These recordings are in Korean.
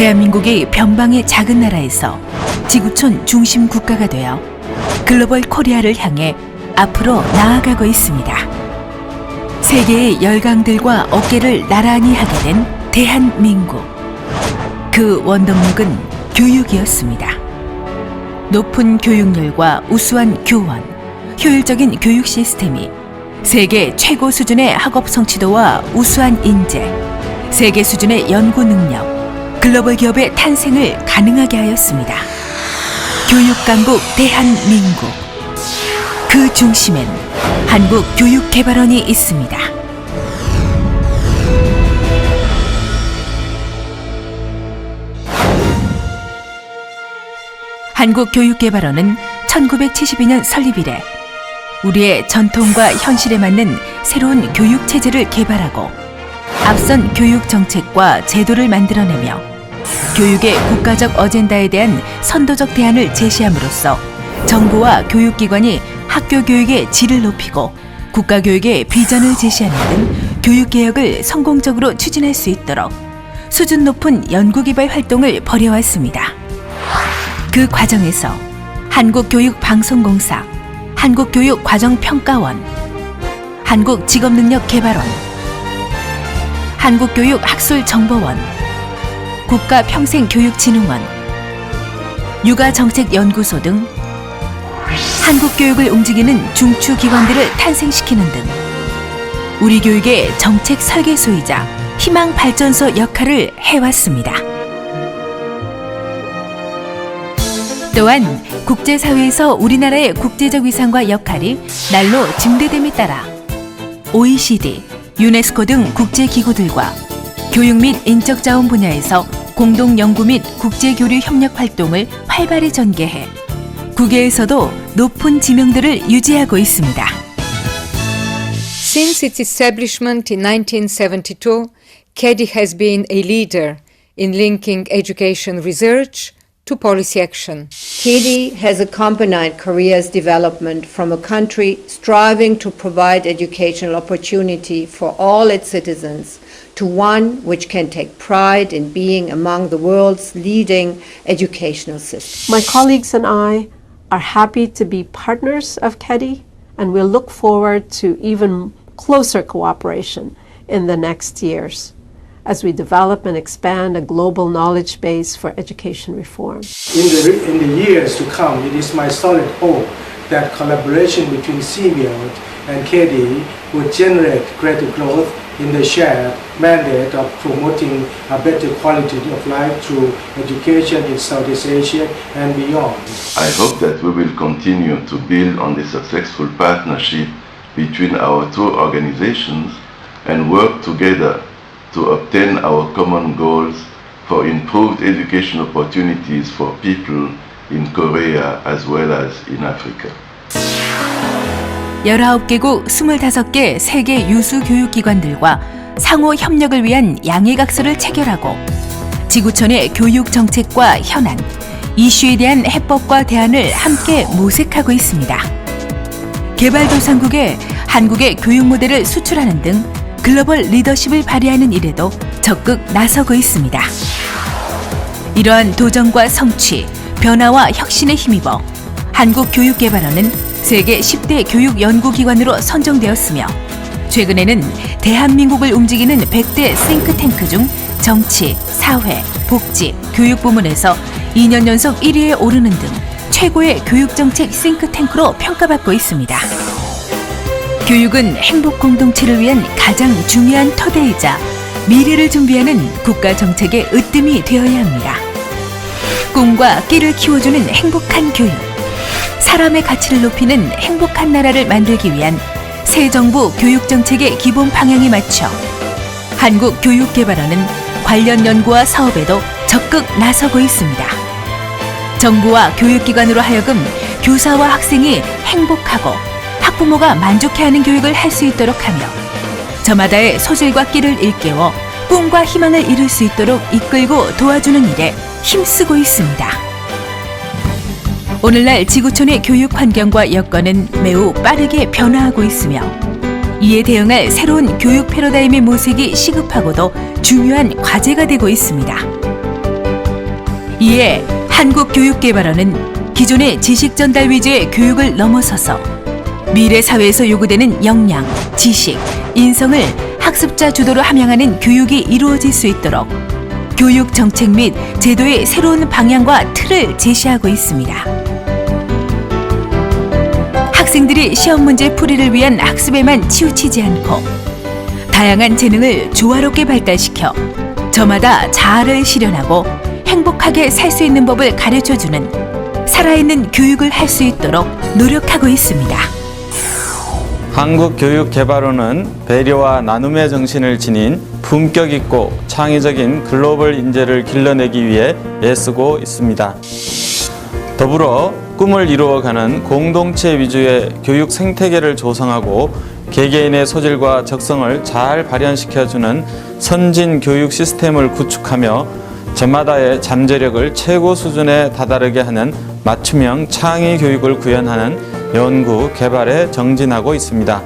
대한민국이 변방의 작은 나라에서 지구촌 중심 국가가 되어 글로벌 코리아를 향해 앞으로 나아가고 있습니다. 세계의 열강들과 어깨를 나란히 하게 된 대한민국. 그 원동력은 교육이었습니다. 높은 교육열과 우수한 교원, 효율적인 교육 시스템이 세계 최고 수준의 학업 성취도와 우수한 인재, 세계 수준의 연구 능력, 글로벌 기업의 탄생을 가능하게 하였습니다. 교육 강국 대한민국. 그 중심엔 한국교육개발원이 있습니다. 한국교육개발원은 1972년 설립 이래 우리의 전통과 현실에 맞는 새로운 교육 체제를 개발하고 앞선 교육 정책과 제도를 만들어내며 교육의 국가적 어젠다에 대한 선도적 대안을 제시함으로써 정부와 교육기관이 학교 교육의 질을 높이고 국가 교육의 비전을 제시하는 등 교육 개혁을 성공적으로 추진할 수 있도록 수준 높은 연구개발 활동을 벌여왔습니다. 그 과정에서 한국교육방송공사, 한국교육과정평가원, 한국직업능력개발원, 한국교육학술정보원, 국가평생교육진흥원, 육아정책연구소 등 한국교육을 움직이는 중추기관들을 탄생시키는 등 우리 교육의 정책 설계소이자 희망 발전소 역할을 해왔습니다. 또한 국제사회에서 우리나라의 국제적 위상과 역할이 날로 증대됨에 따라 OECD, 유네스코 등 국제기구들과 교육 및 인적자원 분야에서 공동 연구 및 국제교류 협력 활동을 활발히 전개해 국외에서도 높은 지명도를 유지하고 있습니다. Since its establishment in 1972, CADI has been a leader in linking education research to policy action. Katie has accompanied Korea's development from a country striving to provide educational opportunity for all its citizens to one which can take pride in being among the world's leading educational systems. My colleagues and I are happy to be partners of KEDI, and we'll look forward to even closer cooperation in the next years as we develop and expand a global knowledge base for education reform. In the, in the years to come, it is my solid hope that collaboration between CBL and KD would generate greater growth in the shared mandate of promoting a better quality of life through education in Southeast Asia and beyond. I hope that we will continue to build on the successful partnership between our two organizations and work together to obtain our common goals for improved education opportunities for people in Korea as well as in Africa. 19개국 25개 세계 유수 교육기관들과 상호 협력을 위한 양해각서를 체결하고 지구촌의 교육 정책과 현안, 이슈에 대한 해법과 대안을 함께 모색하고 있습니다. 개발도상국에 한국의 교육 모델을 수출하는 등 글로벌 리더십을 발휘하는 일에도 적극 나서고 있습니다. 이러한 도전과 성취, 변화와 혁신에 힘입어 한국교육개발원은 세계 10대 교육 연구기관으로 선정되었으며 최근에는 대한민국을 움직이는 100대 싱크탱크 중 정치, 사회, 복지, 교육 부문에서 2년 연속 1위에 오르는 등 최고의 교육정책 싱크탱크로 평가받고 있습니다. 교육은 행복 공동체를 위한 가장 중요한 토대이자 미래를 준비하는 국가 정책의 으뜸이 되어야 합니다. 꿈과 끼를 키워주는 행복한 교육, 사람의 가치를 높이는 행복한 나라를 만들기 위한 새 정부 교육 정책의 기본 방향에 맞춰 한국 교육개발원은 관련 연구와 사업에도 적극 나서고 있습니다. 정부와 교육기관으로 하여금 교사와 학생이 행복하고 학부모가 만족해하는 교육을 할 수 있도록 하며 저마다의 소질과 끼를 일깨워 꿈과 희망을 이룰 수 있도록 이끌고 도와주는 일에 힘쓰고 있습니다. 오늘날 지구촌의 교육 환경과 여건은 매우 빠르게 변화하고 있으며 이에 대응할 새로운 교육 패러다임의 모색이 시급하고도 중요한 과제가 되고 있습니다. 이에 한국교육개발원은 기존의 지식 전달 위주의 교육을 넘어서서 미래 사회에서 요구되는 역량, 지식, 인성을 학습자 주도로 함양하는 교육이 이루어질 수 있도록 교육 정책 및 제도의 새로운 방향과 틀을 제시하고 있습니다. 학생들이 시험 문제 풀이를 위한 학습에만 치우치지 않고 다양한 재능을 조화롭게 발달시켜 저마다 자아를 실현하고 행복하게 살 수 있는 법을 가르쳐 주는 살아있는 교육을 할 수 있도록 노력하고 있습니다. 한국교육개발원은 배려와 나눔의 정신을 지닌 품격 있고 창의적인 글로벌 인재를 길러내기 위해 애쓰고 있습니다. 더불어 꿈을 이루어가는 공동체 위주의 교육 생태계를 조성하고 개개인의 소질과 적성을 잘 발현시켜주는 선진 교육 시스템을 구축하며 저마다의 잠재력을 최고 수준에 다다르게 하는 맞춤형 창의 교육을 구현하는 연구 개발에 정진하고 있습니다.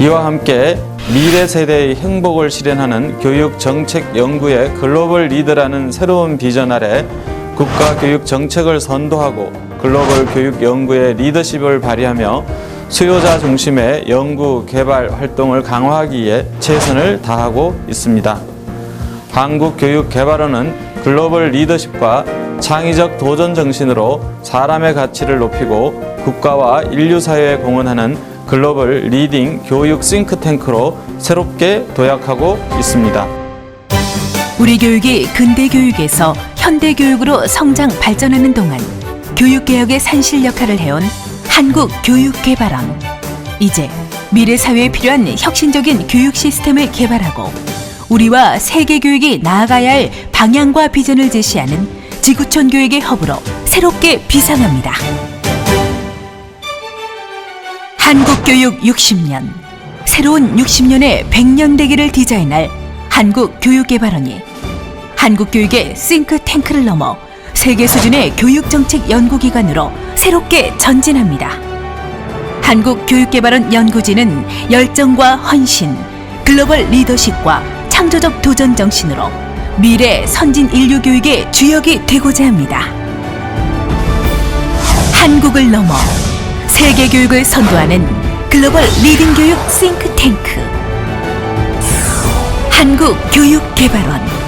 이와 함께 미래 세대의 행복을 실현하는 교육 정책 연구의 글로벌 리더라는 새로운 비전 아래 국가 교육 정책을 선도하고 글로벌 교육 연구의 리더십을 발휘하며 수요자 중심의 연구 개발 활동을 강화하기 위해 최선을 다하고 있습니다. 한국교육개발원은 글로벌 리더십과 창의적 도전 정신으로 사람의 가치를 높이고 국가와 인류 사회에 공헌하는 글로벌 리딩 교육 싱크탱크로 새롭게 도약하고 있습니다. 우리 교육이 근대 교육에서 현대 교육으로 성장 발전하는 동안 교육 개혁의 산실 역할을 해온 한국 교육 개발원. 이제 미래 사회에 필요한 혁신적인 교육 시스템을 개발하고 우리와 세계 교육이 나아가야 할 방향과 비전을 제시하는 지구촌 교육의 허브로 새롭게 비상합니다. 한국 교육 60년 새로운 60년의 100년 대기를 디자인할 한국 교육개발원이 한국 교육의 싱크탱크를 넘어 세계 수준의 교육 정책 연구기관으로 새롭게 전진합니다. 한국 교육개발원 연구진은 열정과 헌신, 글로벌 리더십과 창조적 도전 정신으로 미래 선진 인류 교육의 주역이 되고자 합니다. 한국을 넘어 세계 교육을 선도하는 글로벌 리딩 교육 싱크탱크. 한국 교육개발원